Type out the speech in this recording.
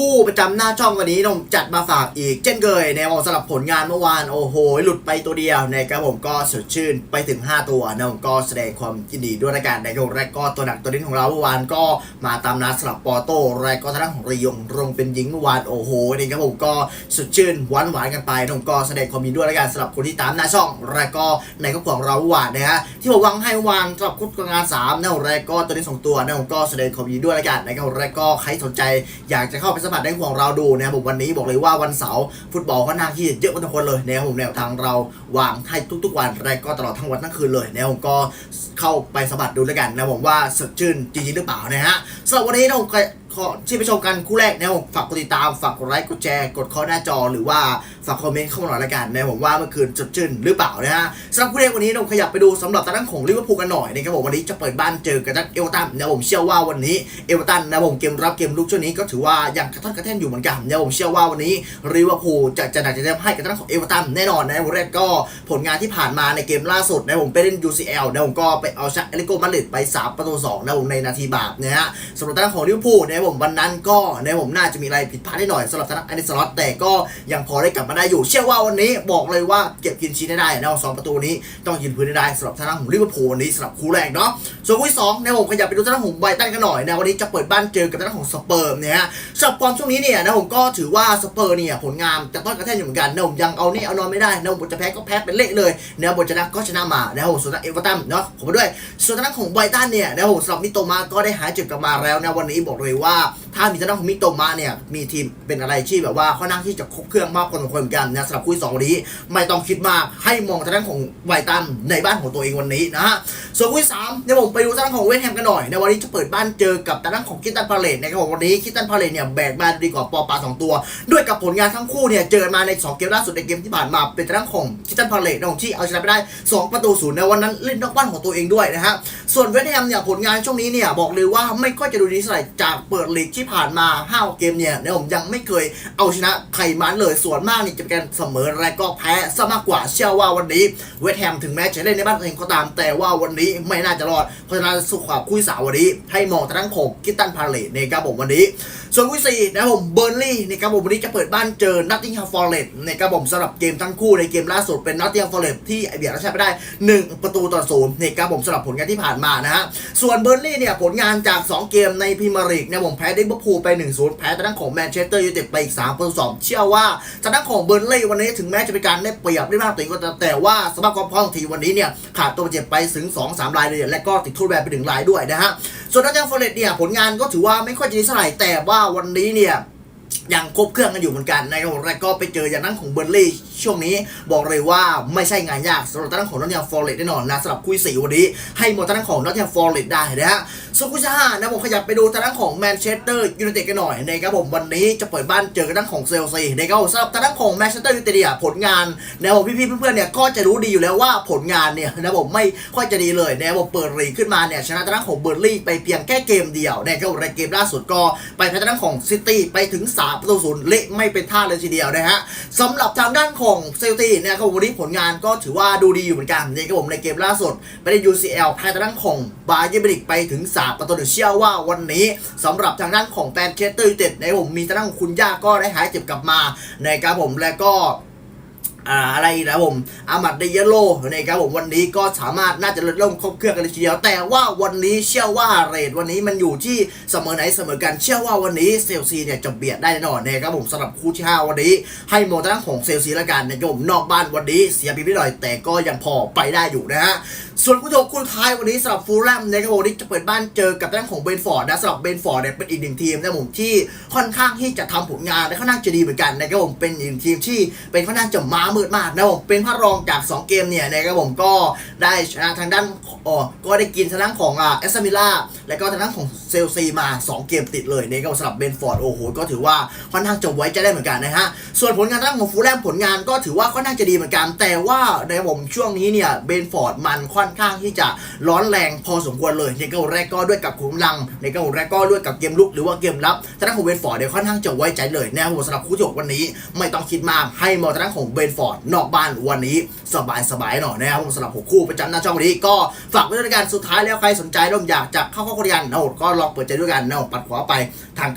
คู่ประจำหน้าช่องวันนี้ผมจัดมาฝากอีก เช่นเคยในวงสำหรับผลงานเมื่อวานโอ้โห หลุดไปตัวเดียวนะครับผมก็สดชื่นไปถึง 5 ตัวนะผมก็แสดงความยินดีด้วยละกันในแรกก็ตัวหนักตัวนี้ของเราเมื่อวานก็มาตามนัดสำหรับปอโต้แรกก็ทางด้านของระยงลงเป็นหญิงเมื่อวานโอ้โหนี่ครับผมก็สดชื่นหวานหวานกันไปนะผมก็แสดงความยินดีด้วยละกันสำหรับคนที่ตามหน้าช่องแรกก็ในครอบครัวของเราเมื่อวานนะฮะที่ผมวางให้วานสำหรับคู่งาน3นะผมแรกก็ตัวนี้สองตัวนะผมก็แสดงความยินดีด้วยละกันนะครับแรกก็ใครสนใจอยากจะเข้าไปสัมผัดได้ของเราดูนะครับผมวันนี้บอกเลยว่าวันเสาร์ฟุตบอลก็น่าขี้เยอะกว่าทุกคนเลยนะครับผมแนวทางเราวางให้ทุกๆวันแรกก็ตลอดทั้งวันทั้งคืนเลยนะครับผมก็เข้าไปสัมผัดดูแล้วกันนะผมว่าสดชื่นจริงๆหรือเปล่านะฮะสำหรับวันนี้เรา ขอที่ไปชมกันคู่แรกนะครับผมฝากกดติดตามฝากกดไลค์กดแชร์กดเคาะหน้าจอหรือว่าฝากคอมเมนต์เข้ามาหน่อยละกันนะผมว่าเมื่อคืนสดชื่นหรือเปล่านะฮะสำหรับคู่แรกวันนี้เราขยับไปดูสำหรับทางด้านของลิเวอร์พูลกันหน่อยนะครับผมวันนี้จะเปิดบ้านเจอกับเอเวอร์ตันนะผมเชื่อว่าวันนี้เอเวอร์ตันนะผมเกมรับเกมลุกช่วงนี้ก็ถือว่ายังกระท่อนกระแท่นอยู่เหมือนกันนะผมเชื่อว่าวันนี้ลิเวอร์พูลจะจะหนักจะเต็มให้กับทางด้านของเอเวอร์ตันแน่นอนนะวันแรกก็ผลงานที่ผ่านมาในเกมล่าสุดนะผมไปเล่น UCL นะผมก็ไปเอาชนะเอลิโกมาดริดไป3ประตู2นะผมในนาทีบาปนะฮะสำหรับทางด้านของลิเวอร์พูลนะผมวันนั้นก็ในผมน่าจะมีอะไรผิดพลาดนิดหน่อยสำหรับทางด้าอันดิสล็อตแต่ก็ยังพอได้กลับมาได้อยู่ เชื่อว่าวันนี้บอกเลยว่าเก็บกินชิ้นได้นะสองประตูนี้ต้องยืนพื้นได้สำหรับทางด้านของลิเวอร์พูลนี้สำหรับคู่แรกเนาะส่วนคู่สองในผมขยับไปดูทางด้านของไบตันกันหน่อยนะวันนี้จะเปิดบ้านเจอกับทางด้าของสเปอร์เนี่ยฮะสำหรับฟอร์มช่วงนี้เนี่ยนะผมก็ถือว่าสเปอร์เนี่ยผลงานจะต้อนกระแทกอยู่เหมือนกันนะผมยังเอานี่เอานอนไม่ได้นะผมจะแพ้ก็แพ้เป็นเละเลยนะผมจะชนะก็ชนะมานะผมส่วนทางเอเวอร์ตันเนาะผมด้วยส่วนทางด้าของไบตันเนี่ยนะผมสำหรับมิโตมาก็ได้หายเจ็บกลับมาแล้วนะวันนี้บอกเลยว่าถ้ามีทางด้าของมิโตมาเนี่ยมีทีมเป็นอะไรที่แบบว่าค่อนข้างที่จะครบเครื่องมากพอสมควรเหมือนกันนะสำหรับคู่สองวันนี้ไม่ต้องคิดมากให้มองทางด้านของไบรตันในบ้านของตัวเองวันนี้นะฮะส่วนคู่สามเดี๋ยวผมไปดูทางด้านของเวสแฮมกันหน่อยในวันนี้จะเปิดบ้านเจอกับทางด้านของคิตันพาเลตนะครับวันนี้คิตันพาเลตเนี่ยแบกมาดีกว่าปอปาสองตัว ด้วยกับผลงานทั้งคู่เนี่ยเจอมาในสองเกมล่าสุดในเกมที่ผ่านมาเป็นทางด้านของคิตันพาเลตนะผมที่เอาชนะไปได้สองประตูศูนย์ในวันนั้นเล่นนอกบ้านของตัวเองด้วยนะฮะส่วนเวสแฮมเนี่ยผลงานช่วงนี้เนี่ยบอกเลยว่าไม่ค่อยจะดูดีเท่าไหร่จากเปิดลีกที่ผ่านมาห้าเกมเนี่ยนะผมยังไม่เคยเอาชนะใครมาเลยส่วนมากนี่จะเป็นการเสมอและก็แพ้ซะมากกว่าเชื่อว่าวันนี้เวสต์แฮมถึงแม้จะเล่นในบ้านเองก็ตาม แต่ว่าวันนี้ไม่น่าจะรอดเพราะฉะนั้นสุขภาพคู่สามวันนี้ ให้มองทางด้านของกิตตันพาเลตนะครับผมวันนี้ ส่วนคู่ที่สี่นะผมเบอร์ลี่นะครับผมวันนี้จะเปิดบ้านเจอนัตติงแฮมฟอร์เรสต์นะครับผมสำหรับเกมทั้งคู่ในเกมล่าสุดเป็นนัตติงแฮมฟอร์เรสต์ที่เบียร์รัชไปได้ 1 ประตูต่อศูนย์ในะครับผมสำหรับผลงานที่ผ่านมานะฮะส่วนเบอร์ลี่เนี่ยผลงานจาก 2 เกมในพรีเมียร์ลีกนะผมแพ้ลิเวอร์พูลไป1-0แพ้ทางด้านของแมนเชสเตอร์ยูไนเต็ดไปอีก3ประตู2เชื่อว่าทางด้านของเบอร์ลี่วันนี้ถึงแม้จะเป็นการได้เปรียบได้มากตัวเองก็ตามแต่ว่าสภาพความพร้อมของทีมวันนี้เนี่ยขาดตัวเจ็บไปถึง 2 3 รายเลยและก็ติดโทษแบนไปถึงรายด้วยนะฮะส่วนนัตติงแฮมฟอร์เรสต์เนี่ยผลงานก็ถือว่าไม่ค่อยจะดีเท่าไหร่แต่ว่าวันนี้เนี่ยยังครบเครื่องกันอยู่เหมือนกันนะครับแล้วก็ไปเจออย่างนั้นของเบอร์ลี่ ช่วงนี้บอกเลยว่าไม่ใช่งานยากสำหรับทางด้านของนอตติงแฮมฟอร์เรสต์แน่นอนนะสำหรับคู่ที่สี่วันนี้ให้หมดทางด้านของนอตติงแฮมฟอร์เรสต์ได้นะฮะส่วนคู่ที่ห้านะผมขยับไปดูทางด้านของแมนเชสเตอร์ยูไนเต็ดกันหน่อยนะครับผมวันนี้จะเปิดบ้านเจอกันด้านของเซลซีนะครับผมสำหรับทางด้านของแมนเชสเตอร์ยูไนเต็ดเนี่ยผลงานนะผมพี่ๆเพื่อนๆเนี่ยก็จะรู้ดีอยู่แล้วว่าผลงานเนี่ยนะผมไม่ค่อยจะดีเลยนะผมเปิดลีขึ้นมาเนี่ยชนะทางด้านของเบอร์ลี่ไปเพียงแค่เกมเดียวนะครับผมในเกมล่าสุดก็ไปแพ้ทางด้านของซิตี้ไปถึง3ประตูศูนย์เละไม่เป็นท่าเลยทีเดียวนะฮะสำหรับทางด้านของเซลตีเนี่ยครับผมวันนี้ผลงานก็ถือว่าดูดีอยู่เหมือนกันนะครับผมในเกมล่าสุดไปได้ UCL แพ้ทางด้านของบาเยอร์มินิกไปถึง3ประตูเชื่อว่าวันนี้สำหรับทางด้านของแฟนเชสเตอร์ยูเต็ดในผมมีทางด้านของคุณย่าก็ได้หายเจ็บกลับมาในครับผมและก็ อะไรนะผมอามัดเดยโลนะครับผมวันนี้ก็สามารถน่าจะลดลงครบเครื่องกันเลยทีเดียว แต่ว่าวันนี้เชื่อว่าเรทวันนี้มันอยู่ที่เสมอไหนเสมอกันเชื่อว่าวันนี้เซลซีเนี่ยจะเบียดได้แน่นอนนะครับผมสำหรับคู่ที่ห้าวันนี้ ให้โมทั้งของเซลซีละกันนะครับผมนอกบ้านวันนี้เสียไปนิดหน่อยแต่ก็ยังพอไปได้อยู่นะฮะ ส่วนคู่ชมคู่ท้ายวันนี้สำหรับฟูลแลมนะครับผมนี้จะเปิดบ้านเจอกับทางด้านของเบนฟอร์ดนะสำหรับเบนฟอร์ดเนี่ยเป็นอีกหนึ่งทีมนะผมที่ค่อนข้างที่จะทำผลงานและค่อนข้างจะดีเหมือนกันนะครับผมเป็นอีกหนึ่งทีมที่เป็นค่อนข้างจะม้ามืดมากนะผมเป็นพระรองจาก 2 เกมเนี่ยนะครับผมก็ได้ชนะทางด้านอ๋อก็ได้กินทางด้านของอ่าเอสซามิล่าและก็ทางด้านของเซลซีมา 2 เกมติดเลยนะครับสำหรับเบนฟอร์ดโอ้โหก็ถือว่าค่อนข้างจะไว้ใจได้เหมือนกันนะฮะส่วนผลงานด้านของฟูลแลมผลงานก็ถือว่าค่อนข้างจะดีเหมือนกัน แต่ว่าในผมช่วงนี้เนี่ยเบนฟอร์ดมันค่อนข้างที่จะร้อนแรงพอสมควรเลยในเกมแรกก็ด้วยกับขุมลัง ในเกมแรกก็ด้วยกับเกมลุกหรือว่าเกมรับทางด้านของเบนฟอร์ดเนี่ยค่อนข้างจะไว้ใจเลยนะครับสำหรับคู่จบวันนี้ไม่ต้องคิดมากให้มองทางด้านของเบนฟอร์ดนอกบ้านวันนี้สบายสบายหน่อยนะครับสำหรับหกคู่ประจำหน้าช่องวันนี้ก็ฝากไว้ด้วยกันสุดท้ายแล้วใครสนใจร่วมอยากจะเข้าข้อคุยกันนะผมก็ลองเปิดใจด้วยกันนะผมปัดขวาไปทาง